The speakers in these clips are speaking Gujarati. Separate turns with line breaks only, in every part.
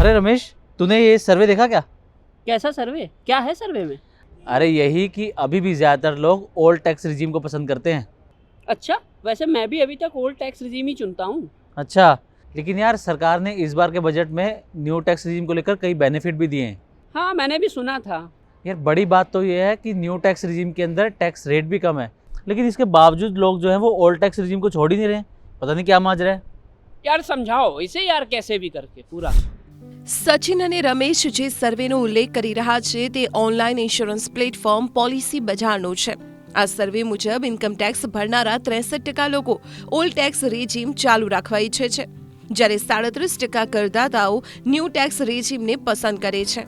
अरे रमेश तूने ये सर्वे देखा क्या?
कैसा सर्वे? क्या है सर्वे में?
अरे यही कि अभी भी ज़्यादातर लोग ओल्ड टैक्स रिजीम को पसंद करते हैं।
अच्छा वैसे मैं भी अभी तक ओल्ड टैक्स रिजीम ही चुनता हूँ।
अच्छा लेकिन यार सरकार ने इस बार के बजट में न्यू टैक्स रिजीम को लेकर कई बेनिफिट भी दिए हैं।
हाँ मैंने भी सुना था।
यार बड़ी बात तो ये है कि न्यू टैक्स रिजीम के अंदर टैक्स रेट भी कम है लेकिन इसके बावजूद लोग जो हैं वो ओल्ड टैक्स रिजीम को छोड़ ही नहीं रहे पता नहीं क्या माजरा है।
यार समझाओ इसे यार कैसे भी करके पूरा।
સચિન અને રમેશ જે સર્વેનો ઉલ્લેખ કરી રહ્યા છે તે ઓનલાઈન ઇન્સ્યોરન્સ પ્લેટફોર્મ પોલિસી બજારનો છે. આ સર્વે મુજબ ઇન્કમ ટેક્સ ભરનારા ત્રેસઠ ટકા લોકો ઓલ્ડ ટેક્સ રેજીમ ચાલુ રાખવા ઈચ્છે છે. જ્યારે સાડત્રીસ ટકા કરદાતાઓ ન્યૂ ટેક્સ રેજીમને પસંદ કરે છે.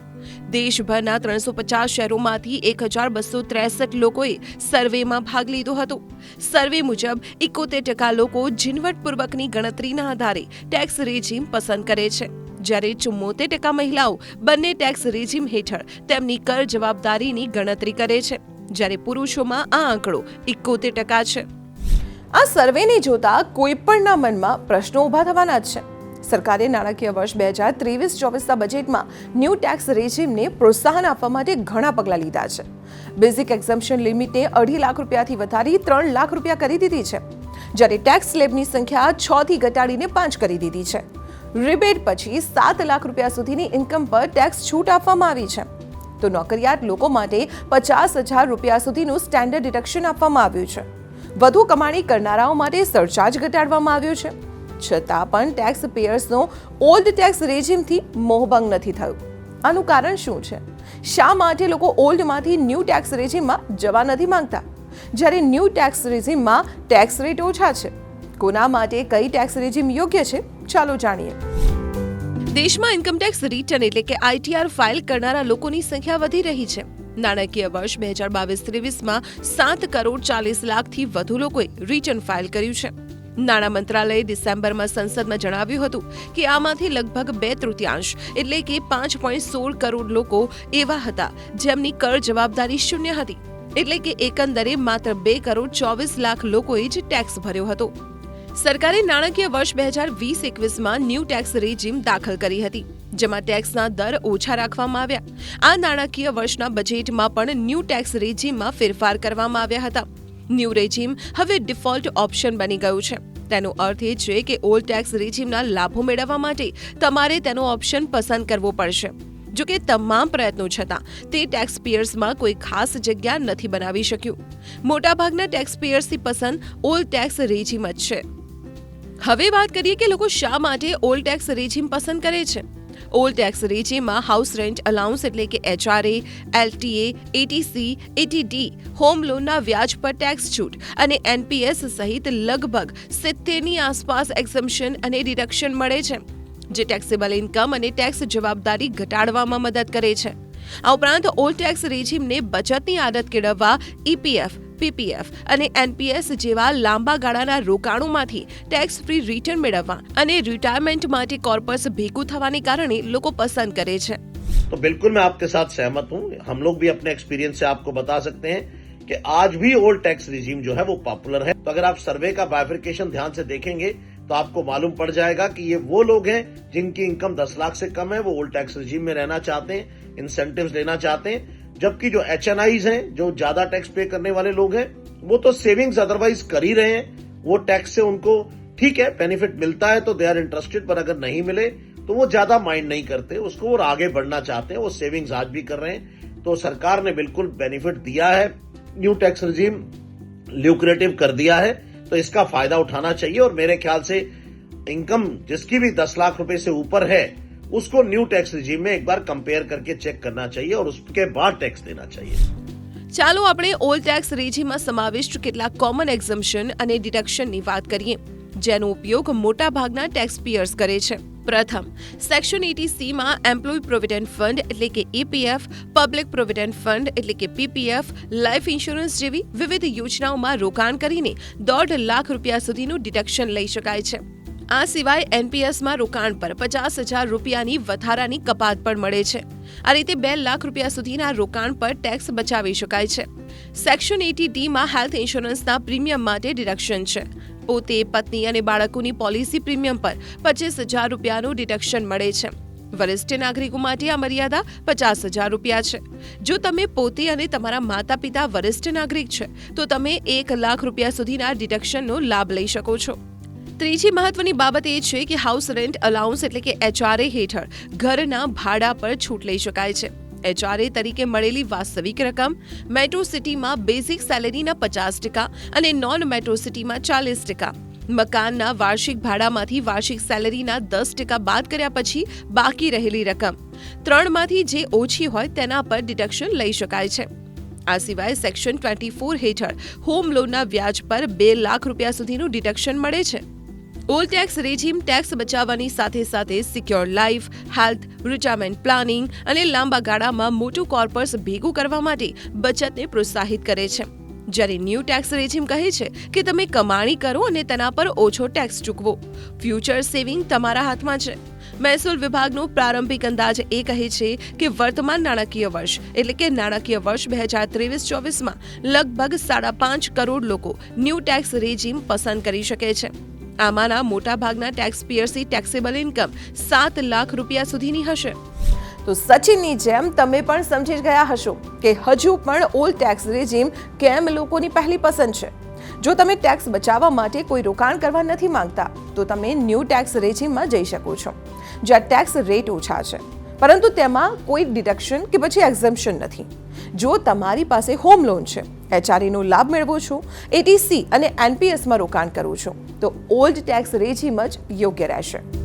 દેશભરના ત્રણસો પચાસ શહેરોમાંથી એક હજાર બસો ત્રેસઠ લોકોએ સર્વેમાં ભાગ લીધો હતો. સર્વે મુજબ એકોતેર ટકા લોકો ઝીણવટપૂર્વકની ગણતરીના આધારે ટેક્સ રેજીમ પસંદ કરે છે. જ્યારે ચુમ્મોતેર ટકા મહિલાઓ બંને ટેક્સ રેજીમ હેઠળ તેમની કર જવાબદારીની ગણતરી કરે છે, જ્યારે પુરુષોમાં આ આંકડો એકોતેર ટકા છે. આ સર્વેને જોતા કોઈ પણના મનમાં પ્રશ્નો ઊભા થવાના જ છે. સરકારે નાણાકીય વર્ષ બે હજાર ત્રેવીસ ચોવીસના બજેટમાં ન્યૂ ટેક્સ રેજીમને પ્રોત્સાહન આપવા માટે ઘણા પગલાં લીધા છે. બેઝિક એક્ઝમ્પશન લિમિટને અઢી લાખ રૂપિયાથી વધારી ત્રણ લાખ રૂપિયા કરી દીધી છે, જ્યારે ટેક્સ સ્લેબની સંખ્યા છથી ઘટાડીને પાંચ કરી દીધી છે. રિબેટ પછી સાત લાખ રૂપિયા સુધીની ઇન્કમ પર ટેક્સ છૂટ આપવામાં આવી છે. તો નોકરિયાત લોકો માટે પચાસ હજાર રૂપિયા સુધીનું સ્ટેન્ડર્ડ ડિડક્શન આપવામાં આવ્યું છે. વધુ કમાણી કરનારાઓ માટે સરચાર્જ ઘટાડવામાં આવ્યો છે. છતાં પણ ટેક્સ પેયર્સનો ઓલ્ડ ટેક્સ રેજીમથી મોહભંગ નથી થયું. આનું કારણ શું છે? શા માટે લોકો ઓલ્ડમાંથી ન્યૂ ટેક્સ રેજીમમાં જવા નથી માંગતા? જ્યારે ન્યૂ ટેક્સ રેજીમમાં ટેક્સ રેટ ઓછા છે. કોના માટે કઈ ટેક્સ રેજીમ યોગ્ય છે, ચાલો જાણીએ. દેશમાં ઇન્કમટેક્સ રિટર્ન એટલે કે આઈટીઆર ફાઇલ કરનારા લોકોની સંખ્યા વધી રહી છે. નાણાકીય વર્ષ બે હજાર બાવીસ ત્રેવીસમાં સાત કરોડ ચાલીસ લાખથી વધુ લોકોએ રિટર્ન ફાઇલ કર્યું છે. નાણાં મંત્રાલયે ડિસેમ્બરમાં સંસદમાં જણાવ્યું હતું કે આમાંથી લગભગ બે તૃતીયાંશ એટલે કે પાંચ પોઈન્ટ સોળ કરોડ લોકો એવા હતા જેમની કર જવાબદારી શૂન્ય હતી. એટલે કે એકંદરે માત્ર બે કરોડ ચોવીસ લાખ લોકોએ જ ટેક્સ ભર્યો હતો. સરકારે નાણાકીય વર્ષ બે હજાર વીસ એકવીસમાં ન્યૂ ટેક્સ રેજીમ દાખલ કરી હતી, જેમાં ટેક્સના દર ઓછા રાખવામાં આવ્યા. આ નાણાકીય વર્ષના બજેટમાં પણ ન્યૂ ટેક્સ રેજીમમાં ફેરફાર કરવામાં આવ્યા હતા. ન્યૂ રેજીમ હવે ડિફોલ્ટ ઓપ્શન બની ગયું છે. તેનો અર્થ એ છે કે ઓલ્ડ ટેક્સ રેજીમના લાભો મેળવવા માટે તમારે તેનો ઓપ્શન પસંદ કરવો પડશે. જો કે તમામ પ્રયત્નો છતાં, તે ટેક્સ પેયર્સમાં કોઈ ખાસ જગ્યા નથી બનાવી શક્યું. મોટાભાગના ટેક્સ પેયર્સની પસંદ ઓલ્ડ ટેક્સ રેજીમ જ છે. હવે વાત કરીએ કે લોકો શા માટે ઓલ ટેક્સ રેજીમ પસંદ કરે છે. ઓલ ટેક્સ રેજીમમાં હાઉસ રેન્ટ અલાઉન્સ એટલે કે HRA LTA eighty C eighty D home લોનના વ્યાજ પર ટેક્સ છૂટ અને એનપીએસ સહિત લગભગ સિત્તેરની આસપાસ એક્ઝમ્પશન અને ડિડક્શન મળે છે, જે ટેક્સેબલ ઇન્કમ અને ટેક્સ જવાબદારી ઘટાડવામાં મદદ કરે છે. આ ઉપરાંત ઓલ ટેક્સ રેજીમને બચતની આદત કેળવવા ઈપીએફ પીપીએફ અને એનપીએસ જેવા લાંબા ગાળાના રોકાણોમાંથી ટેક્સ ફ્રી રિટર્ન મેળવવા અને રિટાયરમેન્ટ માટે કોર્પસ ભેગું થવાને કારણે લોકો પસંદ કરે છે
तो बिल्कुल मैं आपके साथ सहमत हूं हम लोग भी अपने एक्सपीरियंस से आपको बता सकते हैं कि आज भी ओल्ड टैक्स रिजीम जो है वो पॉपुलर है तो अगर आप सर्वे का बाइफिकेशन ध्यान से देखेंगे तो आपको मालूम पड़ जाएगा कि ये वो लोग हैं जिनकी इनकम 10 लाख से कम है वो ओल्ड टैक्स रिजीम में रहना चाहते हैं इंसेंटिव्स लेना चाहते हैं जबकि जो एच हैं, जो ज़्यादा टैक्स पे करने वाले लोग हैं, वो तो सेविंग्स अदरवाइज़ कर ही रहे हैं। वो टैक्स से उनको ठीक है बेनिफिट मिलता है तो दे आर इंटरेस्टेड पर अगर नहीं मिले तो वो ज़्यादा माइंड नहीं करते। उसको और आगे बढ़ना चाहते हैं, वो सेविंग्स आज भी कर रहे हैं। तो सरकार ने बिल्कुल बेनिफिट दिया है। न्यू टैक्स रिजीम ल्यूक्रेटिव कर दिया है। तो इसका फ़ायदा उठाना चाहिए और मेरे ख्याल से इनकम जिसकी भी दस लाख रुपए से ऊपर है उसको न्यू टैक्स रिजीम में एक बार कंपेयर करके चेक करना चाहिए और उसके बाद टैक्स देना चाहिए
ચાલો આપણે ઓલ્ડ ટેક્સ રેજીમાં સમાવિષ્ટ કેટલાક કોમન એક્ઝમ્પશન અને ડિડક્શનની વાત કરીએ જેનો ઉપયોગ મોટાભાગના ટેક્સ પેયર્સ કરે છે પ્રથમ સેક્શન એટી સીમાં એમ્પ્લોય પ્રોવિડન્ટ ફંડ એટલે કે એપીએફ પબ્લિક પ્રોવિડન્ટ ફંડ એટલે કે પીપીએફ લાઈફ ઇન્સ્યોરન્સ જેવી વિવિધ યોજનાઓમાં રોકાણ કરીને દોઢ લાખ રૂપિયા સુધીનું ડિડક્શન લઈ શકાય છે આ સિવાય એનપીએસમાં રોકાણ પર પચાસ હજાર રૂપિયાની વધારાની કપાત પણ મળે છે. આ રીતે બે લાખ રૂપિયા સુધીના રોકાણ પર ટેક્સ બચાવી શકાય છે. સેક્શન એટી ડીમાં હેલ્થ ઇન્સ્યોરન્સના પ્રીમિયમ માટે ડિડક્શન છે. પોતે પત્ની અને બાળકોની પોલિસી પ્રીમિયમ પર પચીસ હજાર રૂપિયાનું ડિડક્શન મળે છે. વરિષ્ઠ નાગરિકો માટે આ મર્યાદા પચાસ હજાર રૂપિયા છે. જો તમે પોતે અને તમારા માતા પિતા વરિષ્ઠ નાગરિક છે, તો તમે એક લાખ રૂપિયા સુધીના ડિડક્શનનો લાભ લઈ શકો છો. ત્રીજી મહત્વની બાબત એ છે કે હાઉસ રેન્ટ અલાઉન્સ એટલે કે એચઆરએ હેઠળ ઘરના ભાડા પર છૂટ લઈ શકાય છે. એચઆરએ તરીકે મળેલી વાસ્તવિક રકમ મેટ્રો સિટીમાં બેઝિક સેલેરીના પચાસ ટકા અને નોન મેટ્રો સિટીમાં ચાલીસ ટકા. મકાનના વાર્ષિક ભાડામાંથી વાર્ષિક સેલેરીના દસ ટકા બાદ કર્યા પછી બાકી રહેલી રકમ. ત્રણમાંથી જે ઓછી હોય તેના પર ડિડક્શન લઈ શકાય છે. આ સિવાય સેક્શન ટ્વેન્ટી ફોર હેઠળ હોમ લોનના વ્યાજ પર બે લાખ રૂપિયા સુધીનું ડિડક્શન મળે છે. ઓલ ટેક્સ રેજીમ ટેક્સ બચાવવાની સાથે સાથે secure life health retirement planning અને લાંબા ગાળામાં મોટું કોર્પસ ભેગું કરવા માટે બચતને પ્રોત્સાહિત કરે છે. જ્યારે ન્યૂ ટેક્સ રેજીમ કહે છે કે તમે કમાણી કરો અને તેના પર ઓછો ટેક્સ ચૂકવો. ફ્યુચર સેવિંગ તમારા હાથમાં છે. મહેસૂલ વિભાગનો પ્રારંભિક અંદાજ એ કહે છે કે વર્તમાન નાણાકીય વર્ષ, એટલે કે નાણાકીય વર્ષ બે હજાર ત્રેવીસ ચોવીસમાં લગભગ સાડા પાંચ કરોડ લોકો ન્યૂ ટેક્સ રેજીમ પસંદ કરી શકે છે. આમાંના મોટાભાગના ટેક્સ પિયર્સની ટેક્સેબલ ઇન્કમ સાત લાખ રૂપિયા સુધીની હશે. તો સચિનની જેમ તમે પણ સમજી ગયા હશો કે હજુ પણ ઓલ ટેક્સ રેજીમ કેમ લોકોની પહેલી પસંદ છે. જો તમે ટેક્સ બચાવવા માટે કોઈ રોકાણ કરવા નથી માંગતા, તો તમે ન્યૂ ટેક્સ રેજીમમાં જઈ શકો છો, જ્યાં ટેક્સ રેટ ઓછા છે. પરંતુ તેમાં કોઈ ડિડક્શન કે પછી એક્ઝમ્પશન નથી. જો તમારી પાસે હોમ લોન છે એચઆરઈનો લાભ મેળવું છું એટીસી અને એનપીએસમાં રોકાણ કરું છું. તો ઓલ્ડ ટેક્સ રેજીમ જ યોગ્ય રહેશે.